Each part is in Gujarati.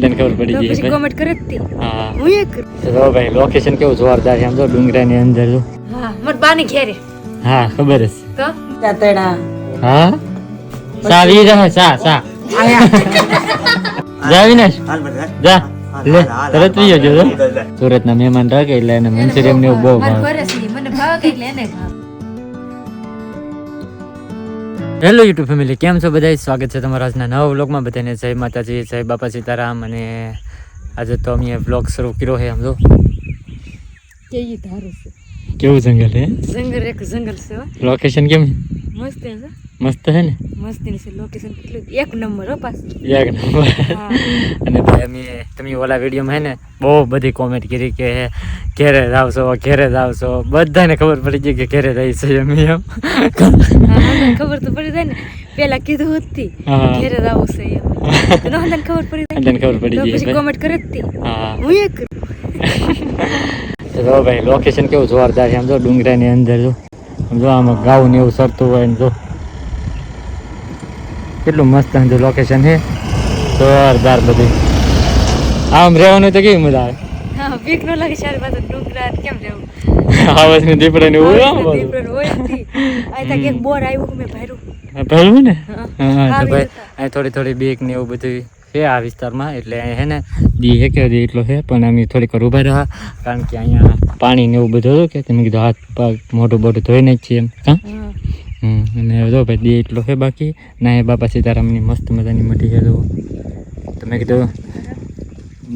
તને ખબર પડી ગઈ પછી કોમેન્ટ કરે જ હા. હું એ કરું. તો ભાઈ લોકેશન કેવું જોરદાર છે આમ તો ડુંગરાની અંદર જો. હા મત બાની ઘેરે. હા ખબર છે. તો? તાતડા હા? સા વી રહે સા સા. જા વિનાશ. જા. લે તરત વી જજો જો સુરતના મહેમાન રાખે એટલે એને મંચુરિયન ને એવું બહુ ભાવે. મને ભાવે એટલે એને ભાવે. હેલો યુટ્યુબ ફેમિલી કેમ છો બધા સ્વાગત છે તમારા આજના નવા વ્લોગમાં. બધાને જય માતાજી જય બાપા સીતારામ અને આજે તો અમે વ્લોગ શરૂ કર્યો છે આમ જો ધારું છે? કેવું જંગલ હે જંગલ એક જંગલ છે લોકેશન કેમ મસ્ત છે. મસ્ત છે ને? મસ્તી છે લોકેશન કેટલું એક નંબર હો પાસ એક નંબર. અને ભાઈ અમે તમે ઓલા વિડીયોમાં હે ને બહુ બધી કોમેન્ટ કરી કે ઘેરે જ આવશો ઘેરે જ આવશો. બધાને ખબર પડી ગઈ કે ઘેરે રહી છે અમે એમ. ખબર તો પડી જાય ને. પેલા કીધું હતી ઘેરે જ આવું છે એમ તને ખબર પડી જાય? તને ખબર પડી ગઈ પછી કોમેન્ટ કરે હતી હું. એ કરું? તો ભાઈ લોકેશન કેવું જોરદાર છે. આમ જો ડુંગરાની અંદર જો. આમ જો આમાં ગાઉન ને એવું સરતું હોય ને જો. કેટલું મસ્ત જો લોકેશન છે. જોરદાર બધું. આમ રહેવાનું તો કેવી મજા આવે? બીક ન લાગે ચારે બાજુ ડુંગરા કેમ રહેવું? આવાજ ને દીપડા ને હોય આમ બધું. હોય આ તક એક બોર આવ્યું મેં ભર્યું. ભરવું ને? હા. હા તો ભાઈ જતા. થોડી થોડી બીક ને એવું બધું છે આ વિસ્તારમાં. એટલે હે ને દી હે કે એટલો છે પણ અમે થોડીક વાર ઊભા રહ્યા. કારણ કે અહીંયા પાણી ને એવું બધું હતું કે તમે કીધું હાથ પગ મોટું બોટું ધોઈને જ છીએ એમ. હા હા. હમ અને જો ભાઈ દી એટલો છે બાકી. ના એ બાપા સીતારામની મસ્ત મજાની મઢી છે જુઓ. તો મેં કીધું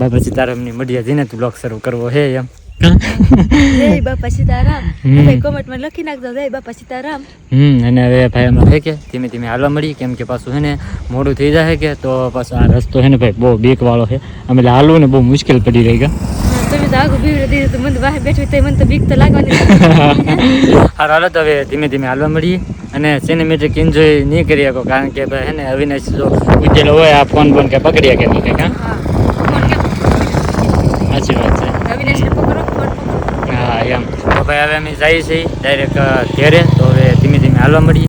બાપા સીતારામની મઢિયા જઈને તું બ્લોગ શરૂ કરવો છે એમ. જય બાપા સીતારામ. ભાઈ કોમેન્ટમાં લખી નાખજો જય બાપા સીતારામ. હમ અને હવે ભાઈ અમે હે કે ધીમે ધીમે હાલવા મળી કેમ કે પાછું છે ને મોડું થઈ જાય કે તો પાછું આ રસ્તો છે ને ભાઈ બહુ બેક વાળો છે. અમે હાલવું ને બહુ મુશ્કેલ પડી રહી ગયા હા, તમે તો આગળ બીવડે દીધું તો મને બહાર બેઠી તો મને તો બીક તો લાગવાની. હારો હાલો તો હવે ધીમે ધીમે હાલવા મળીએ અને સિનેમેટિક એન્જોય નહીં કરી શકો કારણ કે ભાઈ હે ને અવિનાશ જો ઉજેલો હોય આ ફોન ફોન કે પકડ્યા કે નહીં? સાચી વાત છે. પકડો પકડો. હા એમ. તો ભાઈ હવે અમે જઈએ છીએ ડાયરેક્ટ ઘેરે તો હવે ધીમે ધીમે હાલવા મળીએ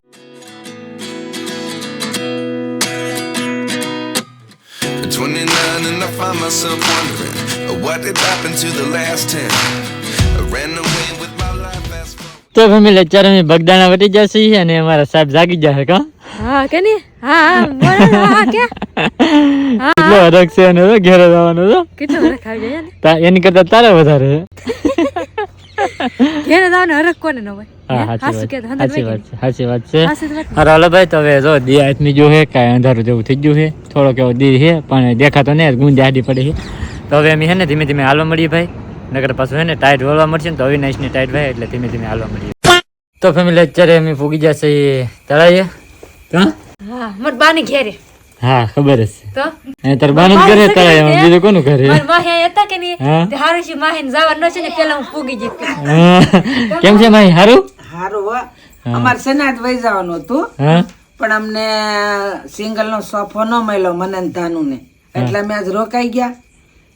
At 29 and I find myself wondering તો ફેમિલી અત્યારે અમે બગદાણા વટી જશે અને અમારા સાહેબ જાગી જશે કા? હા કે નહીં? હા હા હા કે? હા કેટલો હરખ છે અને તો ઘેરે જવાનો તો કેટલો હરખ આવી જાય ને? તા- એની કરતા તારે વધારે ઘેર જવાનો હરખ કોને ન હોય? ને. ભાઈ તો હવે જો દી આથમી જો છે કાંઈ અંધારું જેવું થઈ ગયું છે થોડોક એવો દી છે પણ દેખાતો નહીં ગુંજ આડી પડી છે તો હવે અમે છે ને ધીમે ધીમે હાલવા મળીએ ભાઈ. નગર પાછું છે ને ટાઈટ વળવા મળશે ને તો અવિનાશની ટાઈટ ભાઈ એટલે ધીમે ધીમે હાલવા મળીએ. તો ફેમિલી અત્યારે અમે ફૂગી જશે તળાઈએ. હા? હા મારા બાની ઘેરે. હા ખબર છે. તો? અહીં તાર બાનું ઘરે તળાઈમાં બીજું કોનું ઘરે? મારા માહે હતા કે નહીં? તે હારું છે માહે જવાનું છે ને પેલા હું ફૂગી જતી કેમ છે માઈ હારું? હારું હો. અમારે સેનાટ વહી જવાનું હતું. પણ અમને સિંગલ નો સોફો ન મળ્યો મને ને ને એટલે અમે આજ રોકાઈ ગયા.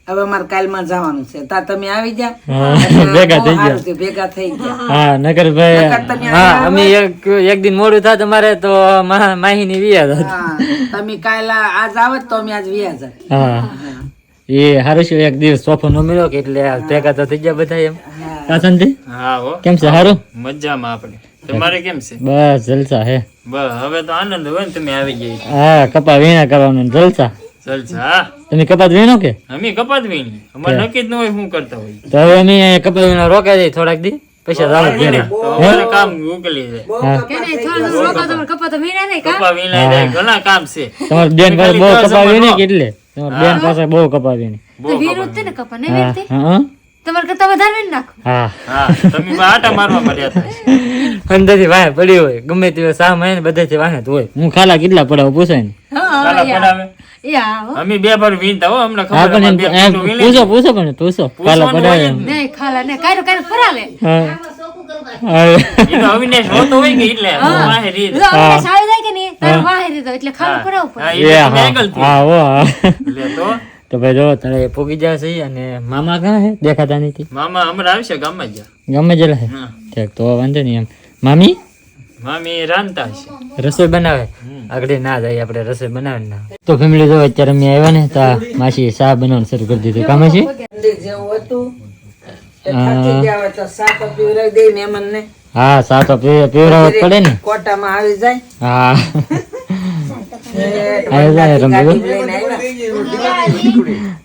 હવે અમારે કાલમાં જવાનું છે. તા તમે આવી ગયા ભેગા થઈ ગયા. ભેગા થઈ ગયા. હા નગર ભાઈ હા અમે એક એક દિન મોડું થાય તમારે તો મા- માહીની વિયા થાત. હા તમે કાલ આજ આવત તો અમે આજ વ્યાજ હા. એ હારું છે એક દિવસ સોફો નો મળ્યો કે એટલે ભેગા તો થઈ ગયા બધા એમ. કા હા હો કેમ છે હારું? મજામાં આપણે. તમારે કેમ છે? બસ જલસા હે. બસ હવે તો આનંદ હોય ને તમે આવી ગયા હા કપા વીણા કરવાનું ને જલસા તમે કપાત વીણો કે? અમે કપાત વીણી અમારે નક્કી જ ન હોય શું કરતા હોય. તો હવે અમે કપાત વીણો વીણા રોકાઈ જઈએ થોડાક દી પૈસા તો અમારે કામ ઉકલી જાય કે નહીં થોડું થોડું રોકો તો કપા તો મીરા નહીં કા? કપા વીણાઈ જાય ઘણા કામ છે. તમારી બેન પાસે બહુ કપા વીણી કે એટલે? તમારી બેન પાસે બહુ કપા વીણી વીરું જ તે ને કપા નહીં હા હા તમારે કરતા વધારે વીણ નાખો. હા. હા તમે આટા મારવા મળ્યા હતા અંદરથી વાહે પડી હોય ગમે તે સા મહિને બધાથી વાહે હોય હું ખાલા કેટલા પડાવ પૂછાય ને? હા પડાવે. અમે બે હો અમને ખબર. પૂછો પૂછો પણ પૂછો. નહીં ખાલા ને ફરાવે હા. અવિનાશ હોતો હોય કે એટલે વાહે રીત. આવી જાય કે નહીં તારે વાહે દીધો એટલે ખાવું કરાવવું પડે. એ એ તો હા. આગળથી. હા હો હા. એટલે તો. તો ભાઈ જો તારે પૂગી જશે અને મામા ક્યાં હે દેખાતા નથી? મામા હમણાં આવશે ગામમાં જ ગમે જ હે. ઠીક તો વાંધો નહીં એમ. મામી? મામી રાંધતા છે રસોઈ બનાવે? આગળ ના જાય આપણે રસોઈ બનાવે ના. તો ફેમિલી જો અત્યારે અમે આવ્યા ને તો માસી શા બનાવવાનું શરૂ કરી દીધું. કામ છે હા. સા તો પીવરાવત જ પડે ને. કોટામાં આવી જાય. હા. આવી જાય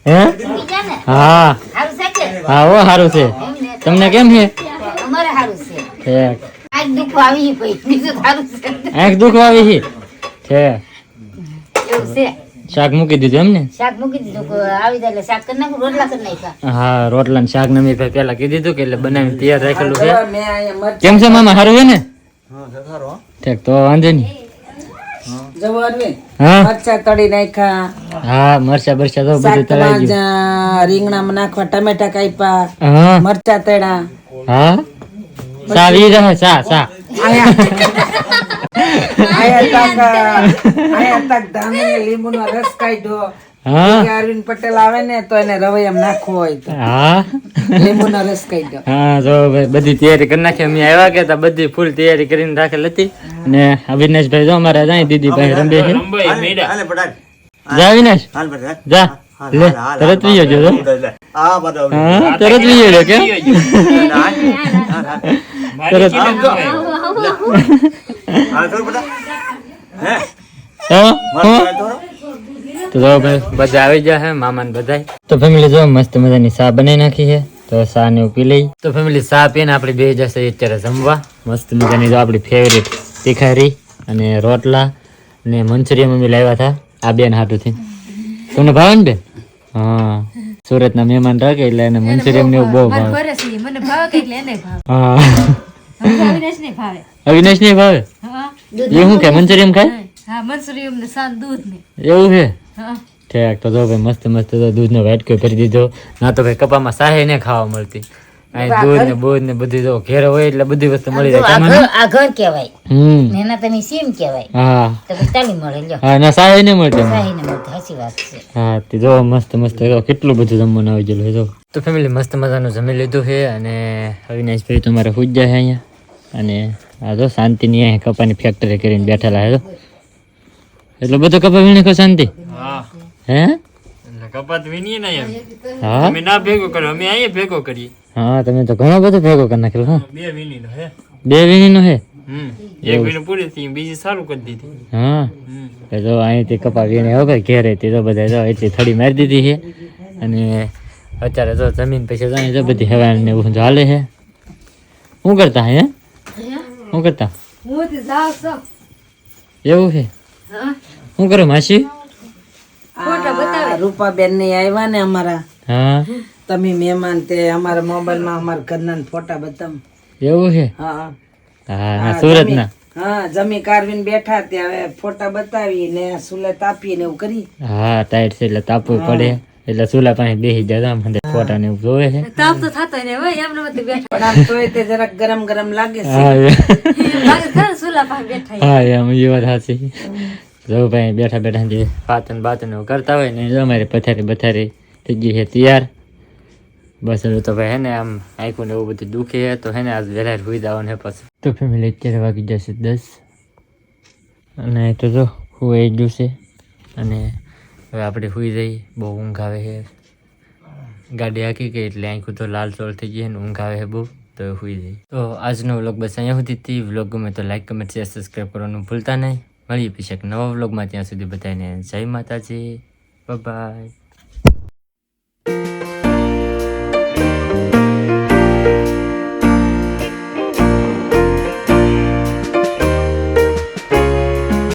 હે. હા? હા. ઓ સારું છે. તમને કેમ છે? અમારે સારું છે. ઠેક. આજ દુઃખ બીજું સારું છે. આંખ દુખવા છે છે. એવું છે. શાક મૂકી દીધું એમ ને શાક મૂકી દીધું આવી જાય શાક કરી નાખું રોટલા કરી નાખ્યા. હા રોટલા ને શાક નમી ભાઈ પેલા કીધું હતું કે એટલે બનાવી તૈયાર રાખેલું છે. કેમ છે મામા સારું છે ને? ઠીક તો વાંધો નહીં. રીંગણા હા? મરચા તળી નાખ્યા. હા મરચા બરચા તો બધું શાકમાં તળાઈ ગયું. જા- રીંગણામાં નાખવા ટમેટા કાપ્યા હા? મરચા તેડા હા? સા વી રહે સા સા. આયા. તક લીંબુનો રસ કાઢ્યો. અરવિંદ પટેલ આવે ને તો એને રવૈયામ નાખવો હોય તો. હા. લીંબુનો રસ કાઢ્યો. હા જો ભાઈ બધી તૈયારી કરી નાખી. અમે આવ્યા કે તા બધી ફૂલ તૈયારી કરીને રાખેલ હતી. અને અવિનાશભાઈ જો અમારે જાય દીદી ભાઈ રંબે છે. જા અવિનાશ જા. લે તરત વી જો હા તરત વી જો કે તરત ચીને ગમે. હા હા? તો જો બધા આવી ગયા છે મામા ને બધા તો ફેમિલી જો મસ્ત મજાની ચા બનાવી નાખી છે. તો સા ને એવું પી લઈ. તો ફેમિલી ચા પીને આપણે બે જશે અત્યારે જમવા. મસ્ત મજાની જો આપણી ફેવરેટ તીખારી અને રોટલા ને મંચુરિયન મમ્મી લાવ્યા હતા. આ બેન હાટુથી તમને ભાવે ને બેન? હા. સુરતના મહેમાન રાખે એટલે એને મંચુરિયન ને એવું બહુ ભાવે. મને ભાવે કે એટલે એને ભાવે. હા. અવિનાશ ને ભાવે. અવિનાશ ને ભાવે એ હું કે મંચુરિયન ખાય? હા ને દૂધ ને એવું છે? ઠેક તો જો ભાઈ મસ્ત મસ્ત દૂધ નો વાટકો ભરી દીધો. ના તો ભાઈ કપામાં સાહે ને ખાવા મળતી. દૂધ ને બૂધ ને બધું જો ઘેર હોય એટલે બધી વસ્તુ મળી જાય. આ ઘર કહેવાય. હમ. એના તમે સીમ કહેવાય. હા. તમે તાલી મળે લ્યો. હા ના સાહે ને મળે સાહે ને મળે સાચી વાત છે. હા તે જો મસ્ત મસ્ત જો કેટલું બધું જમવાનું આવી ગયેલું છે જો. તો ફેમિલી મસ્ત મજાનું જમી લીધું છે અને અવિનાશભાઈ તમારે પૂજ્યા છે અહીંયા. અને આ જો શાંતિની અહીંયા કપાની ફેક્ટરી કરીને બેઠેલા છે જો. એટલો બધો કપા વીણે કો શાંતિ? હા. હે? એટલે કપાત વીણીએ ને એમ. હા? અમે ના ભેગો કર્યો અમે અહીંયા ભેગો કરીએ. હા તમે તો ઘણો બધો ભેગો કરી નાખેલો હા? બે વીનીનો હે. બે વીનીનો હે? હમ. એક વીણી પૂરી થઈ બીજી સારું કરી દીધી. હા. હમ. તો અહીંથી કપા વીણે વગર ઘેરે તે તો બધા જો એટલી થડી મારી દીધી છે અને અત્યારે જો જમીન પૈસા જો બધી હવા ને એવું ચાલે છે શું કરતા હે શું કરતા? એવું છે શું કરો માસી? રૂપાબેનની આવ્યા ને અમારા. હા. તમે મહેમાન તે અમારા મોબાઈલમાં અમારા ઘરના ફોટા બતાવ એવું છે? હા હા. સુરતના. હા જમી કારવીને બેઠા તે હવે ફોટા બતાવી ને સુલે તાપી ને એવું કરી. હા ટાઈટ છે એટલે તાપવું પડે. એટલે સુલા પાસે બેસી જતા મને ફોટા ને એવું જોવે છે. તાપ તો થતો ને હોય એમ બધું બેઠા. પણ આમ તોય તે જરાક ગરમ ગરમ લાગે છે. લાગે છે સુલા પાસે બેઠા હા એમ એ વાત સાચી. જો ભાઈ બેઠા બેઠા જે પાતન બાતન કરતા હોય ને અમારી પથારી બથારી થઈ ગઈ છે તૈયાર. બસ હવે તો ભાઈ હે ને આમ આંખું ને એવું બધું દુખે તો હે ને આજ વહેલા સુઈ જવાનું છે પછી તો ફેમિલી અત્યારે વાગી જશે દસ અને તો જો હુઈ ગયું છે અને હવે આપણે સુઈ જઈએ બહુ ઊંઘ આવે છે ગાડી આખી ગઈ એટલે આંખું તો લાલ ચોળ થઈ ગઈ ઊંઘ આવે બહુ તો હુઈ જઈ તો આજનો વ્લોગ બસ અહીંયા સુધી હતી વ્લોગ ગમે તો લાઈક કમેન્ટ શેર સબસ્ક્રાઈબ કરવાનું ભૂલતા નહીં મળીએ પછી એક નવા વ્લોગમાં ત્યાં સુધી બધાને જય માતાજી બાય